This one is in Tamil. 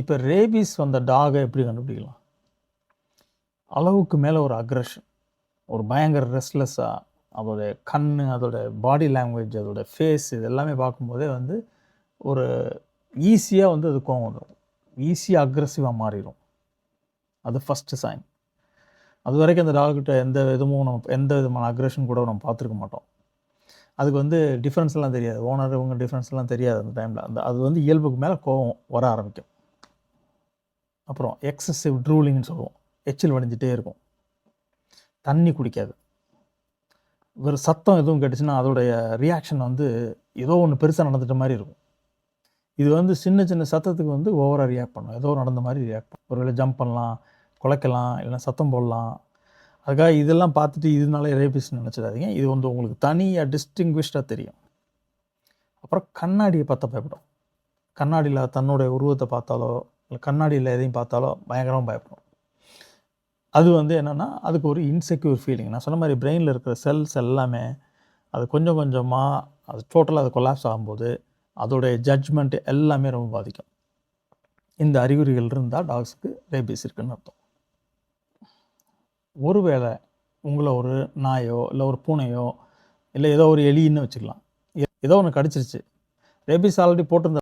இப்போ ரேபீஸ் வந்த டாகை எப்படி கண்டுபிடிக்கலாம்? அளவுக்கு மேலே ஒரு அக்ரஷன் ஒரு பயங்கர ரெஸ்ட்லெஸ்ஸாக அதோட கண் அதோட பாடி லாங்குவேஜ் அதோட ஃபேஸ் இது எல்லாமே பார்க்கும்போதே வந்து ஒரு ஈஸியாக வந்து அது கோவம் வந்துடும் ஈஸியாக அக்ரஸிவாக மாறிடும் அது ஃபஸ்ட்டு சைன் அது வரைக்கும் அந்த டாக்கிட்ட எந்த விதமும் நம்ம எந்த விதமான அக்ரஷன் கூட நம்ம பார்த்துருக்க மாட்டோம். அதுக்கு வந்து டிஃப்ரென்ஸ்லாம் தெரியாது. ஓனர் இவங்க டிஃப்ரென்ஸ்லாம் தெரியாது அந்த டைமில் அந்த அது வந்து இயல்புக்கு மேலே கோவம் வர ஆரம்பிக்கும். அப்புறம் எக்ஸசிவ் ட்ரூலிங்னு சொல்லுவோம். எச்சில் வடிஞ்சிட்டே இருக்கும். தண்ணி குடிக்காது. ஒரு சத்தம் எதுவும் கேட்டுச்சுன்னா அதோடைய ரியாக்ஷன் வந்து ஏதோ ஒன்று பெருசாக நடந்துட்ட மாதிரி இருக்கும். இது வந்து சின்ன சின்ன சத்தத்துக்கு வந்து ஓவராக ரியாக்ட் பண்ணும். ஏதோ நடந்த மாதிரி ரியாக்ட் பண்ணும். ஒருவேளை ஜம்ப் பண்ணலாம் குலைக்கலாம் இல்லைன்னா சத்தம் போடலாம். அதுக்காக இதெல்லாம் பார்த்துட்டு இதனால ரேபிஸ்ன்னு நினச்சிடாதீங்க. இது வந்து உங்களுக்கு தனியாக டிஸ்டிங்விஷ்டாக தெரியும். அப்புறம் கண்ணாடியை பார்த்த பயப்படும். கண்ணாடியில் தன்னுடைய உருவத்தை பார்த்தாலோ கண்ணாடியில் எதையும் பார்த்தாலோ பயங்கரமாக பயப்படும். அது வந்து என்னென்னா அதுக்கு ஒரு இன்செக்யூர் ஃபீலிங் நான் சொன்ன மாதிரி பிரெயினில் இருக்கிற செல்ஸ் எல்லாமே அது கொஞ்சம் கொஞ்சமாக அது டோட்டலாக அது கொலாப்ஸ் ஆகும்போது அதோடைய ஜட்ஜ்மெண்ட் எல்லாமே ரொம்ப பாதிக்கும். இந்த அறிகுறிகள் இருந்தால் டாக்ஸுக்கு ரேபிஸ் இருக்குன்னு அர்த்தம். ஒருவேளை உங்களை ஒரு நாயோ இல்லை ஒரு பூனையோ இல்லை ஏதோ ஒரு எலின்னு வச்சுக்கலாம். ஏதோ ஒன்று கடிச்சிருச்சு. ரேபிஸ் ஆல்ரெடி போட்டிருந்த